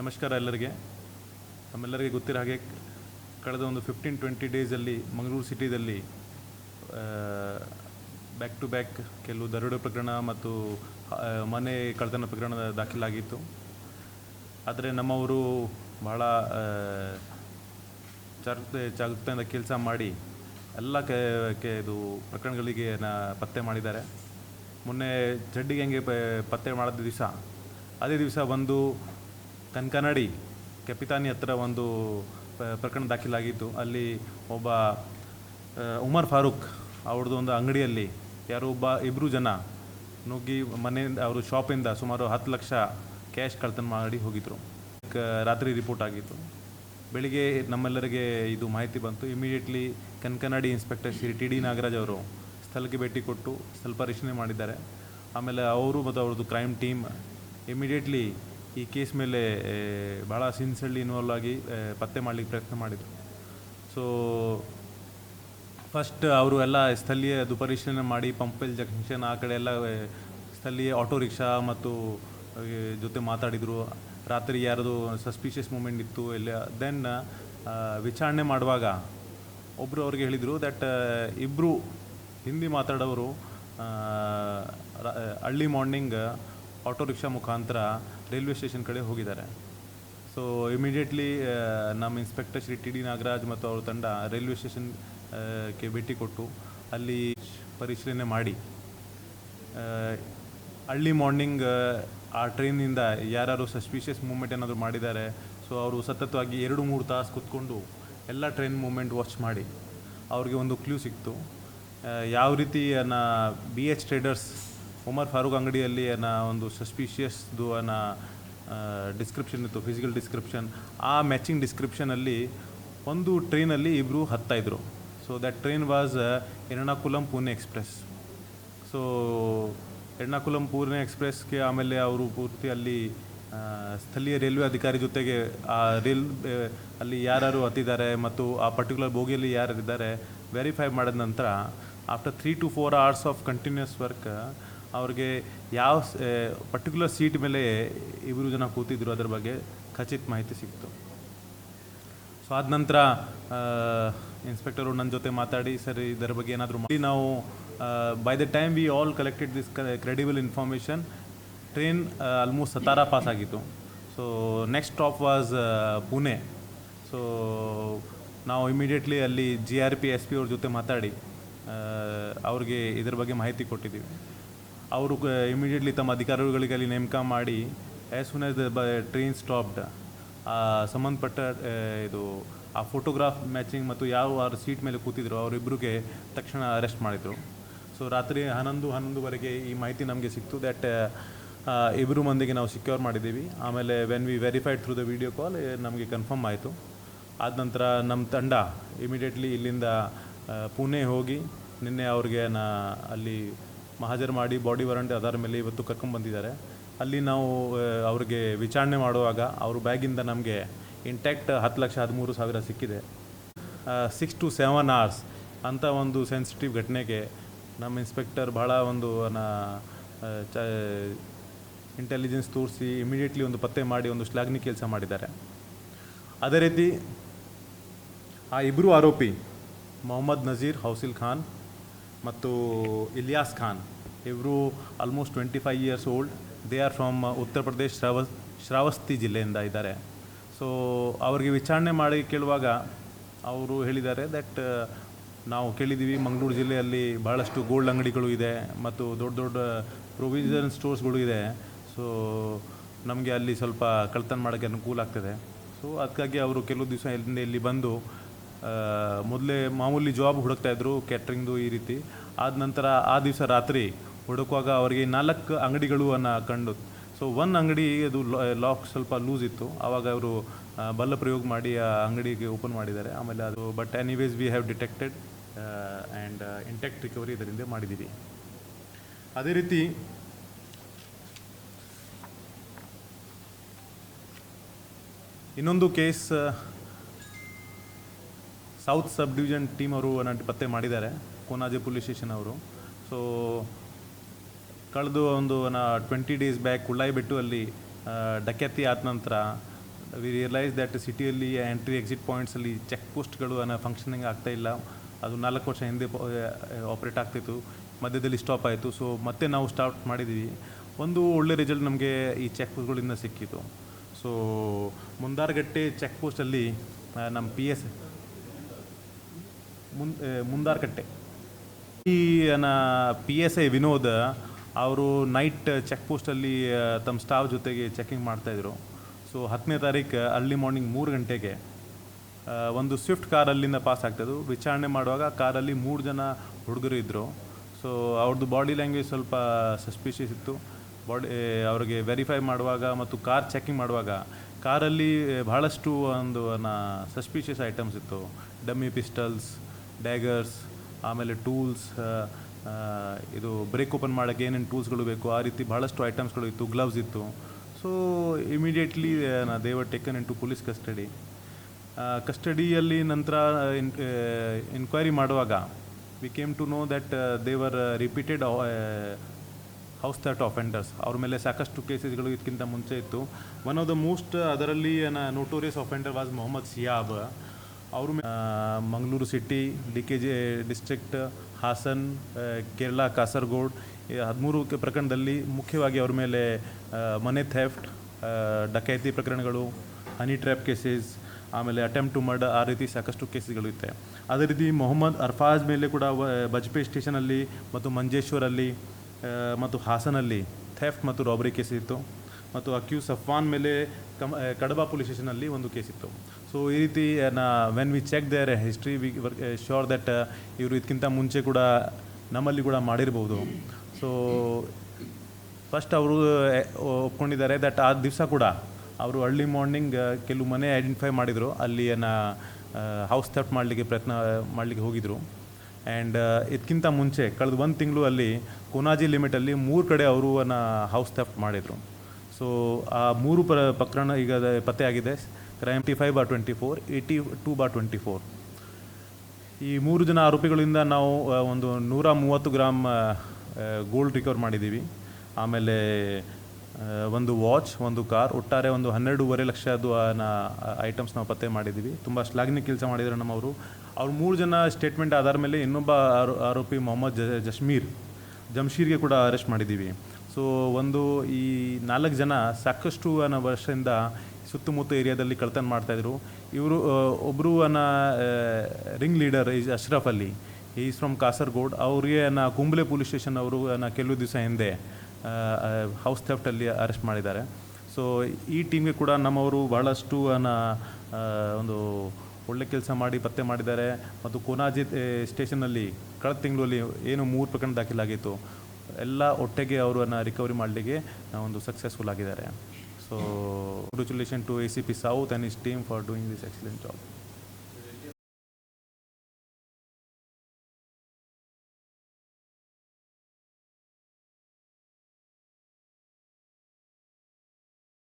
ನಮಸ್ಕಾರ ಎಲ್ಲರಿಗೆ. ತಮ್ಮೆಲ್ಲರಿಗೆ ಗೊತ್ತಿರೋ ಹಾಗೆ ಕಳೆದ ಒಂದು ಫಿಫ್ಟೀನ್ ಟ್ವೆಂಟಿ ಡೇಸಲ್ಲಿ ಮಂಗಳೂರು ಸಿಟಿದಲ್ಲಿ ಬ್ಯಾಕ್ ಟು ಬ್ಯಾಕ್ ಕೆಲವು ದರೋಡೆ ಪ್ರಕರಣ ಮತ್ತು ಮನೆ ಕಳ್ತನ ಪ್ರಕರಣ ದಾಖಲಾಗಿತ್ತು. ಆದರೆ ನಮ್ಮವರು ಬಹಳ ಜಾಗೃತ ಜಾಗೃತೆ ಜಾಗೃತೆಯಿಂದ ಕೆಲಸ ಮಾಡಿ ಎಲ್ಲ ಕೆ ಇದು ಪ್ರಕರಣಗಳಿಗೆ ನ, ಪತ್ತೆ ಮಾಡಿದ್ದಾರೆ. ಮೊನ್ನೆ ಜಡ್ಡಿಗೆ ಹೆಂಗೆ ಪತ್ತೆ ಮಾಡಿದ ದಿವಸ, ಅದೇ ದಿವಸ ಒಂದು ಕನ್ಕನಡಿ ಕೆಪಿತಾನಿ ಹತ್ರ ಒಂದು ಪ್ರಕರಣ ದಾಖಲಾಗಿತ್ತು. ಅಲ್ಲಿ ಒಬ್ಬ ಉಮರ್ ಫಾರೂಕ್ ಅವ್ರದ್ದು ಒಂದು ಅಂಗಡಿಯಲ್ಲಿ ಯಾರೋ ಒಬ್ಬ ಇಬ್ಬರು ಜನ ನುಗ್ಗಿ ಮನೆಯಿಂದ, ಅವರು ಶಾಪಿಂದ ಸುಮಾರು ಹತ್ತು ಲಕ್ಷ ಕ್ಯಾಶ್ ಕಳ್ತನ ಮಾಡಿ ಹೋಗಿದ್ರು. ರಾತ್ರಿ ರಿಪೋರ್ಟ್ ಆಗಿತ್ತು. ಬೆಳಿಗ್ಗೆ ನಮ್ಮೆಲ್ಲರಿಗೆ ಇದು ಮಾಹಿತಿ ಬಂತು. Immediately Kankanadi inspector Shri T D Nagaraj ಅವರು ಸ್ಥಳಕ್ಕೆ ಭೇಟಿ ಕೊಟ್ಟು ಸ್ವಲ್ಪ ಪರಿಶೀಲನೆ ಮಾಡಿದ್ದಾರೆ. ಆಮೇಲೆ ಅವರು ಮತ್ತು ಅವ್ರದ್ದು ಕ್ರೈಮ್ ಟೀಮ್ ಇಮಿಡಿಯೇಟ್ಲಿ ಈ ಕೇಸ್ ಮೇಲೆ ಭಾಳ ಸಿನ್ಸಲ್ಲಿ ಇನ್ವಾಲ್ವ್ ಆಗಿ ಪತ್ತೆ ಮಾಡಲಿಕ್ಕೆ ಪ್ರಯತ್ನ ಮಾಡಿದರು. ಸೊ, ಫಸ್ಟ್ ಅವರು ಎಲ್ಲ ಸ್ಥಳೀಯ ಅದು ಮಾಡಿ ಪಂಪೆಲ್ ಜಂಕ್ಷನ್ ಆ ಕಡೆ ಎಲ್ಲ ಸ್ಥಳೀಯ ಆಟೋ ರಿಕ್ಷಾ ಮತ್ತು ಜೊತೆ ಮಾತಾಡಿದರು. ರಾತ್ರಿ ಯಾರದು ಸಸ್ಪಿಷಿಯಸ್ ಮೂಮೆಂಟ್ ಇತ್ತು, ಎಲ್ಲ, ದೆನ್ ವಿಚಾರಣೆ ಮಾಡುವಾಗ ಒಬ್ಬರು ಅವ್ರಿಗೆ ಹೇಳಿದರು ದಟ್ ಇಬ್ಬರು ಹಿಂದಿ ಮಾತಾಡೋರು ಅರ್ಲಿ ಮಾರ್ನಿಂಗ್ ಆಟೋ ರಿಕ್ಷಾ ಮುಖಾಂತರ ರೈಲ್ವೆ ಸ್ಟೇಷನ್ ಕಡೆ ಹೋಗಿದ್ದಾರೆ. ಸೊ ಇಮಿಡಿಯೇಟ್ಲಿ ನಮ್ಮ inspector Shri T D Nagaraj ಮತ್ತು ಅವ್ರ ತಂಡ ರೈಲ್ವೆ ಸ್ಟೇಷನ್ಗೆ ಭೇಟಿ ಕೊಟ್ಟು ಅಲ್ಲಿ ಪರಿಶೀಲನೆ ಮಾಡಿ. ಅರ್ಲಿ ಮಾರ್ನಿಂಗ್ ಆ ಟ್ರೈನಿಂದ ಯಾರು ಸಸ್ಪಿಷಿಯಸ್ ಮೂಮೆಂಟ್ ಏನಾದರೂ ಮಾಡಿದ್ದಾರೆ ಸೊ ಅವರು ಸತತವಾಗಿ ಎರಡು ಮೂರು ತಾಸು ಕೂತ್ಕೊಂಡು ಎಲ್ಲ ಟ್ರೈನ್ ಮೂಮೆಂಟ್ ವಾಚ್ ಮಾಡಿ. ಅವ್ರಿಗೆ ಒಂದು ಕ್ಲೂ ಸಿಕ್ತು. ಯಾವ ರೀತಿ B H traders Umar Farooq ಅಂಗಡಿಯಲ್ಲಿ ಏನ ಒಂದು ಸಸ್ಪಿಷಿಯಸ್ದು ಅನ್ನ ಡಿಸ್ಕ್ರಿಪ್ಷನ್ ಇತ್ತು ಫಿಸಿಕಲ್ ಡಿಸ್ಕ್ರಿಪ್ಷನ್ ಆ ಮ್ಯಾಚಿಂಗ್ ಡಿಸ್ಕ್ರಿಪ್ಷನಲ್ಲಿ ಒಂದು ಟ್ರೈನಲ್ಲಿ ಇಬ್ಬರು ಹತ್ತಾಯಿದ್ರು so that train was Ernakulam Pune express so Ernakulam Pune ಎಕ್ಸ್ಪ್ರೆಸ್ಗೆ ಆಮೇಲೆ ಅವರು ಪೂರ್ತಿ ಅಲ್ಲಿ ಸ್ಥಳೀಯ ರೈಲ್ವೆ ಅಧಿಕಾರಿ ಜೊತೆಗೆ ಆ ರೈಲ್ ಅಲ್ಲಿ ಯಾರು ಹತ್ತಿದ್ದಾರೆ ಮತ್ತು ಆ ಪರ್ಟಿಕ್ಯುಲರ್ ಬೋಗಿಯಲ್ಲಿ ಯಾರಿದ್ದಾರೆ ವೆರಿಫೈ ಮಾಡಿದ ನಂತರ after three to four hours of continuous work ಅವ್ರಿಗೆ ಯಾವ ಪರ್ಟಿಕ್ಯುಲರ್ ಸೀಟ್ ಮೇಲೆ ಇಬ್ಬರು ಜನ ಕೂತಿದ್ರು ಅದರ ಬಗ್ಗೆ ಖಚಿತ ಮಾಹಿತಿ ಸಿಕ್ತು. ಸೊ ಆದ ನಂತರ ಇನ್ಸ್ಪೆಕ್ಟರು ನನ್ನ ಜೊತೆ ಮಾತಾಡಿ, ಸರ್, ಇದರ ಬಗ್ಗೆ ಏನಾದರೂ ಮಾಡಿ ನಾವು by the time we all collected this credible information train almost Satara pass ಆಗಿತ್ತು. So next stop was Pune. So ನಾವು ಇಮಿಡಿಯೇಟ್ಲಿ ಅಲ್ಲಿ G R P S P ಅವ್ರ ಜೊತೆ ಮಾತಾಡಿ ಅವ್ರಿಗೆ ಇದ್ರ ಬಗ್ಗೆ ಮಾಹಿತಿ ಕೊಟ್ಟಿದ್ದೀವಿ. ಅವರು ಇಮಿಡಿಯೇಟ್ಲಿ ತಮ್ಮ ಅಧಿಕಾರಿಗಳಿಗೆ ಅಲ್ಲಿ ನೇಮಕ ಮಾಡಿ ಆ್ಯಸ್ ಸೂನ್ ದ ಬ ಟ್ರೈನ್ ಸ್ಟಾಪ್ಡ್ ಸಂಬಂಧಪಟ್ಟ ಇದು, ಆ ಫೋಟೋಗ್ರಾಫ್ ಮ್ಯಾಚಿಂಗ್ ಮತ್ತು ಯಾವ ಸೀಟ್ ಮೇಲೆ ಕೂತಿದ್ರು ಅವರಿಬ್ಬರಿಗೆ ತಕ್ಷಣ ಅರೆಸ್ಟ್ ಮಾಡಿದರು. ಸೊ ರಾತ್ರಿ ಹನ್ನೊಂದು, ಹನ್ನೊಂದುವರೆಗೆ ಈ ಮಾಹಿತಿ ನಮಗೆ ಸಿಕ್ತು ದ್ಯಾಟ್ ಇಬ್ಬರು ಮಂದಿಗೆ ನಾವು ಸಿಕ್ಯೂರ್ ಮಾಡಿದ್ದೀವಿ. ಆಮೇಲೆ when we verified through the video call ನಮಗೆ ಕನ್ಫರ್ಮ್ ಆಯಿತು. ಆದ ನಂತರ ನಮ್ಮ ತಂಡ ಇಮಿಡಿಯೇಟ್ಲಿ ಇಲ್ಲಿಂದ ಪುಣೆ ಹೋಗಿ, ನಿನ್ನೆ ಅವ್ರಿಗೆ ನಾ, ಅಲ್ಲಿ ಮಹಾಜರು ಮಾಡಿ ಬಾಡಿ ವಾರಂಟ್ ಆಧಾರ ಮೇಲೆ ಇವತ್ತು ಕರ್ಕೊಂಡ್ಬಂದಿದ್ದಾರೆ ಅಲ್ಲಿ ನಾವು ಅವ್ರಿಗೆ ವಿಚಾರಣೆ ಮಾಡುವಾಗ ಅವ್ರ ಬ್ಯಾಗಿಂದ ನಮಗೆ ಇಂಟ್ಯಾಕ್ಟ್ ಹತ್ತು ಲಕ್ಷ ಹದಿಮೂರು ಸಾವಿರ ಸಿಕ್ಕಿದೆ. ಸಿಕ್ಸ್ ಟು ಸೆವೆನ್ ಅವರ್ಸ್ ಅಂಥ ಒಂದು ಸೆನ್ಸಿಟಿವ್ ಘಟನೆಗೆ ನಮ್ಮ ಇನ್ಸ್ಪೆಕ್ಟರ್ ಭಾಳ ಒಂದು ಚ ಇಂಟೆಲಿಜೆನ್ಸ್ ತೋರಿಸಿ ಇಮಿಡಿಯೇಟ್ಲಿ ಒಂದು ಪತ್ತೆ ಮಾಡಿ ಒಂದು ಶ್ಲಾಘನಿ ಕೆಲಸ ಮಾಡಿದ್ದಾರೆ. ಅದೇ ರೀತಿ ಆ ಇಬ್ಬರು ಆರೋಪಿ, ಮೊಹಮ್ಮದ್ ನಜೀರ್, ಹೌಸಿಲ್ ಖಾನ್ ಮತ್ತು ಇಲಿಯಾಸ್ ಖಾನ್, ಇವರು almost twenty five years old they are from Uttar Pradesh ಶ್ರಾವ, Shravasti ಜಿಲ್ಲೆಯಿಂದ ಇದ್ದಾರೆ. ಸೊ ಅವರಿಗೆ ವಿಚಾರಣೆ ಮಾಡಿ ಕೇಳುವಾಗ ಅವರು ಹೇಳಿದ್ದಾರೆ ದಟ್ ನಾವು ಕೇಳಿದ್ದೀವಿ, ಮಂಗಳೂರು ಜಿಲ್ಲೆಯಲ್ಲಿ ಬಹಳಷ್ಟು ಗೋಲ್ಡ್ ಅಂಗಡಿಗಳು ಇದೆ ಮತ್ತು ದೊಡ್ಡ ದೊಡ್ಡ ಪ್ರೊವಿಷನ್ ಸ್ಟೋರ್ಸ್ಗಳು ಇದೆ. ಸೊ ನಮಗೆ ಅಲ್ಲಿ ಸ್ವಲ್ಪ ಕಳ್ತನ ಮಾಡೋಕ್ಕೆ ಅನುಕೂಲ ಆಗ್ತದೆ. ಸೊ ಅದಕ್ಕಾಗಿ ಅವರು ಕೆಲವು ದಿವಸ ಇಲ್ಲಿಂದ ಇಲ್ಲಿ ಬಂದು ಮೊದಲೇ ಮಾಮೂಲಿ ಜಾಬ್ ಹುಡುಕ್ತಾ ಇದ್ರು ಕ್ಯಾಟ್ರಿಂಗ್ದು ಈ ರೀತಿ. ಆದ ನಂತರ ಆ ದಿವಸ ರಾತ್ರಿ ಹುಡುಕುವಾಗ ಅವರಿಗೆ ನಾಲ್ಕು ಅಂಗಡಿಗಳು ಅನ್ನು ಕಂಡು. ಸೊ ಒನ್ ಅಂಗಡಿ ಅದು ಲಾಕ್ ಸ್ವಲ್ಪ ಲೂಸ್ ಇತ್ತು. ಆವಾಗ ಅವರು ಬಲ್ಲ ಪ್ರಯೋಗ ಮಾಡಿ ಆ ಅಂಗಡಿಗೆ ಓಪನ್ ಮಾಡಿದ್ದಾರೆ. ಆಮೇಲೆ ಅದು but anyways we have detected and intact recovery ಇದರಿಂದ ಮಾಡಿದ್ದೀವಿ. ಅದೇ ರೀತಿ, ಇನ್ನೊಂದು case south sub division team ಅವರು ಪತ್ತೆ ಮಾಡಿದ್ದಾರೆ ಕೋನಾಜೆ ಪೊಲೀಸ್ ಸ್ಟೇಷನ್ ಅವರು. ಸೊ ಕಳೆದು ಒಂದು ಟ್ವೆಂಟಿ ಡೇಸ್ ಬ್ಯಾಕ್ ಉಳ್ಳಾಯಿ ಬಿಟ್ಟು ಅಲ್ಲಿ ಡಕ್ಯಾತಿ ಆದ ನಂತರ ವಿ ರಿಯಲೈಸ್ ದ್ಯಾಟ್ ಸಿಟಿಯಲ್ಲಿ ಎಂಟ್ರಿ ಎಕ್ಸಿಟ್ ಪಾಯಿಂಟ್ಸಲ್ಲಿ ಚೆಕ್ ಪೋಸ್ಟ್ಗಳು ಅನ್ನೋ ಫಂಕ್ಷನಿಂಗ್ ಆಗ್ತಾ ಇಲ್ಲ. ಅದು ನಾಲ್ಕು ವರ್ಷ ಹಿಂದೆ ಆಪ್ರೇಟ್ ಆಗ್ತಿತ್ತು. ಮಧ್ಯದಲ್ಲಿ ಸ್ಟಾಪ್ ಆಯಿತು. ಸೊ ಮತ್ತೆ ನಾವು ಸ್ಟಾರ್ಟ್ ಮಾಡಿದ್ದೀವಿ ಒಂದು ಒಳ್ಳೆ ರಿಸಲ್ಟ್ ನಮಗೆ ಈ ಚೆಕ್ ಪೋಸ್ಟ್ಗಳಿಂದ ಸಿಕ್ಕಿತು. ಸೊ ಮುಂದಾರ್ಗಟ್ಟೆ ಚೆಕ್ ಪೋಸ್ಟಲ್ಲಿ ನಮ್ಮ ಪಿ ಎಸ್ ಮುಂದಾರ್ಕಟ್ಟೆ. ಈ ಪಿ ಎಸ್ ಐ ವಿನೋದ್ ಅವರು ನೈಟ್ ಚೆಕ್ ಪೋಸ್ಟಲ್ಲಿ ತಮ್ಮ ಸ್ಟಾಫ್ ಜೊತೆಗೆ ಚೆಕಿಂಗ್ ಮಾಡ್ತಾಯಿದ್ರು ಸೊ ಹತ್ತನೇ ತಾರೀಕು ಅರ್ಲಿ ಮಾರ್ನಿಂಗ್ ಮೂರು ಗಂಟೆಗೆ ಒಂದು ಸ್ವಿಫ್ಟ್ ಕಾರ್ ಅಲ್ಲಿಂದ ಪಾಸ್ ಆಗ್ತಾಯಿದ್ರು ವಿಚಾರಣೆ ಮಾಡುವಾಗ ಕಾರಲ್ಲಿ ಮೂರು ಜನ ಹುಡುಗರು ಇದ್ದರು ಸೊ ಅವ್ರದ್ದು ಬಾಡಿ ಲ್ಯಾಂಗ್ವೇಜ್ ಸ್ವಲ್ಪ ಸಸ್ಪಿಷಿಯಸ್ ಇತ್ತು. ಬಾಡಿ ಅವ್ರಿಗೆ ವೆರಿಫೈ ಮಾಡುವಾಗ ಮತ್ತು ಕಾರ್ ಚೆಕಿಂಗ್ ಮಾಡುವಾಗ ಕಾರಲ್ಲಿ ಬಹಳಷ್ಟು ಒಂದು ಸಸ್ಪಿಷಿಯಸ್ ಐಟಮ್ಸ್ ಇತ್ತು. ಡಮ್ಮಿ ಪಿಸ್ಟಲ್ಸ್ ಡ್ಯಾಗರ್ಸ್ ಆಮೇಲೆ ಟೂಲ್ಸ್ ಇದು ಬ್ರೇಕ್ ಓಪನ್ ಮಾಡೋಕ್ಕೆ ಏನೇನು ಟೂಲ್ಸ್ಗಳು ಬೇಕು, ಆ ರೀತಿ ಭಾಳಷ್ಟು ಐಟಮ್ಸ್ಗಳು ಇತ್ತು ಗ್ಲವ್ಸ್ ಇತ್ತು. ಸೊ ಇಮಿಡಿಯೇಟ್ಲಿ ನಾ they were taken in to police custody ಕಸ್ಟಡಿಯಲ್ಲಿ ನಂತರ ಇನ್ಕ್ವೈರಿ ಮಾಡುವಾಗ we came to know that they were repeated house that offenders ಅವ್ರ ಮೇಲೆ ಸಾಕಷ್ಟು ಕೇಸಸ್ಗಳು ಇದಕ್ಕಿಂತ ಮುಂಚೆ ಇತ್ತು. ಒನ್ ಆಫ್ ದ ಮೋಸ್ಟ್ ಅದರಲ್ಲಿ notorious offender was Mohammed Siyab ಅವರು Mangaluru city, D K G district, Hassan Kerala, Kasaragod ಹದಿಮೂರು ಪ್ರಕರಣದಲ್ಲಿ ಮುಖ್ಯವಾಗಿ ಅವ್ರ ಮೇಲೆ ಮನೆ ಥೆಫ್ಟ್ ಡಕೈತಿ ಪ್ರಕರಣಗಳು, ಹನಿ ಟ್ರ್ಯಾಪ್ ಕೇಸಸ್, ಆಮೇಲೆ ಅಟೆಂಪ್ಟ್ ಟು ಮರ್ಡರ್ ಆ ರೀತಿ ಸಾಕಷ್ಟು ಕೇಸ್ಗಳು ಇತ್ತು. ಅದೇ ರೀತಿ ಮೊಹಮ್ಮದ್ ಅರ್ಫಾಜ್ ಮೇಲೆ ಕೂಡ ಬಜ್ಪೆ ಸ್ಟೇಷನಲ್ಲಿ ಮತ್ತು ಮಂಜೇಶ್ವರಲ್ಲಿ ಮತ್ತು ಹಾಸನಲ್ಲಿ ಥೆಫ್ಟ್ ಮತ್ತು ರಾಬರಿ ಕೇಸ್ ಇತ್ತು. ಮತ್ತು ಅಕ್ಯೂಸ್ ಸಫ್ವಾನ್ ಮೇಲೆ ಕಮ್ ಕಡಬ ಪೊಲೀಸ್ ಸ್ಟೇಷನಲ್ಲಿ ಒಂದು ಕೇಸ್ ಇತ್ತು. ಸೊ ಈ ರೀತಿ ನಾ when we check their history we sure that ಇವರು ಇದಕ್ಕಿಂತ ಮುಂಚೆ ಕೂಡ ನಮ್ಮಲ್ಲಿ ಕೂಡ ಮಾಡಿರ್ಬೋದು. ಸೊ ಫಸ್ಟ್ ಅವರು ಒಪ್ಕೊಂಡಿದ್ದಾರೆ ದಟ್ ಆ ದಿವಸ ಕೂಡ ಅವರು ಅರ್ಲಿ ಮಾರ್ನಿಂಗ್ ಕೆಲವು ಮನೆ ಐಡೆಂಟಿಫೈ ಮಾಡಿದರು. ಅಲ್ಲಿ ಹೌಸ್ ಥೆಫ್ಟ್ ಮಾಡಲಿಕ್ಕೆ ಪ್ರಯತ್ನ, ಮಾಡಲಿಕ್ಕೆ ಹೋಗಿದ್ರು. ಆ್ಯಂಡ್ ಇದಕ್ಕಿಂತ ಮುಂಚೆ, ಕಳೆದ ಒಂದು ತಿಂಗಳು ಅಲ್ಲಿ ಕೊನಾಜಿ ಲಿಮಿಟಲ್ಲಿ ಮೂರು ಕಡೆ ಅವರು ಹೌಸ್ ಥೆಫ್ಟ್ ಮಾಡಿದರು. ಸೊ ಆ ಮೂರು ಪ್ರ ಪ್ರಕರಣ ಈಗ ಪತ್ತೆ ಆಗಿದೆ. Crime T five bar twenty four eighty two bar twenty four ಈ ಮೂರು ಜನ ಆರೋಪಿಗಳಿಂದ ನಾವು ಒಂದು ನೂರ ಮೂವತ್ತು ಗ್ರಾಮ್ ಗೋಲ್ಡ್ ರಿಕವರ್ ಮಾಡಿದ್ದೀವಿ. ಆಮೇಲೆ ಒಂದು ವಾಚ್ ಒಂದು ಕಾರ್ ಒಟ್ಟಾರೆ ಒಂದು ಹನ್ನೆರಡೂವರೆ ಲಕ್ಷದ ಐಟಮ್ಸ್ ನಾವು ಪತ್ತೆ ಮಾಡಿದ್ದೀವಿ. ತುಂಬ ಶ್ಲಾಘನೀಯ ಕೆಲಸ ಮಾಡಿದ್ರು ನಮ್ಮವರು. ಅವ್ರು ಮೂರು ಜನ ಸ್ಟೇಟ್ಮೆಂಟ್ ಆಧಾರ ಮೇಲೆ ಇನ್ನೊಬ್ಬ ಆರೋ- ಆರೋಪಿ ಮೊಹಮ್ಮದ್ ಜ, ಜಶ್ಮೀರ್, ಜಮ್ಶೀರ್ಗೆ ಕೂಡ ಅರೆಸ್ಟ್ ಮಾಡಿದ್ದೀವಿ. ಸೊ ಒಂದು ಈ ನಾಲ್ಕು ಜನ ಸಾಕಷ್ಟು ವರ್ಷದಿಂದ ಸುತ್ತಮುತ್ತ ಏರಿಯಾದಲ್ಲಿ ಕಳ್ತನ ಮಾಡ್ತಾಯಿದ್ರು ಇವರು ಒಬ್ಬರು ಅನ್ನ ring leader is Ashraf Ali is from Kasaragod. ಅವ್ರಿಗೆ ನಾ ಕುಂಬ್ಳೆ ಪೊಲೀಸ್ ಸ್ಟೇಷನ್ ಅವರು ನಾ ಕೆಲವು ದಿವಸ ಹಿಂದೆ ಹೌಸ್ ಥೆಫ್ಟಲ್ಲಿ ಅರೆಸ್ಟ್ ಮಾಡಿದ್ದಾರೆ. ಸೊ ಈ ಟೀಮ್ಗೆ ಕೂಡ ನಮ್ಮವರು ಬಹಳಷ್ಟು ಅನ್ನ ಒಂದು ಒಳ್ಳೆ ಕೆಲಸ ಮಾಡಿ ಪತ್ತೆ ಮಾಡಿದ್ದಾರೆ. ಮತ್ತು ಕೋನಾಜಿ ಸ್ಟೇಷನಲ್ಲಿ ಕಳೆದ ತಿಂಗಳಲ್ಲಿ ಏನು ಮೂರು ಪ್ರಕರಣ ದಾಖಲಾಗಿತ್ತು. ಎಲ್ಲ ಒಟ್ಟಿಗೆ ಅವರನ್ನು ರಿಕವರಿ ಮಾಡಲಿಕ್ಕೆ ಒಂದು ಸಕ್ಸಸ್ಫುಲ್ ಆಗಿದ್ದಾರೆ. So, congratulations to ACP South and his team for doing this excellent job.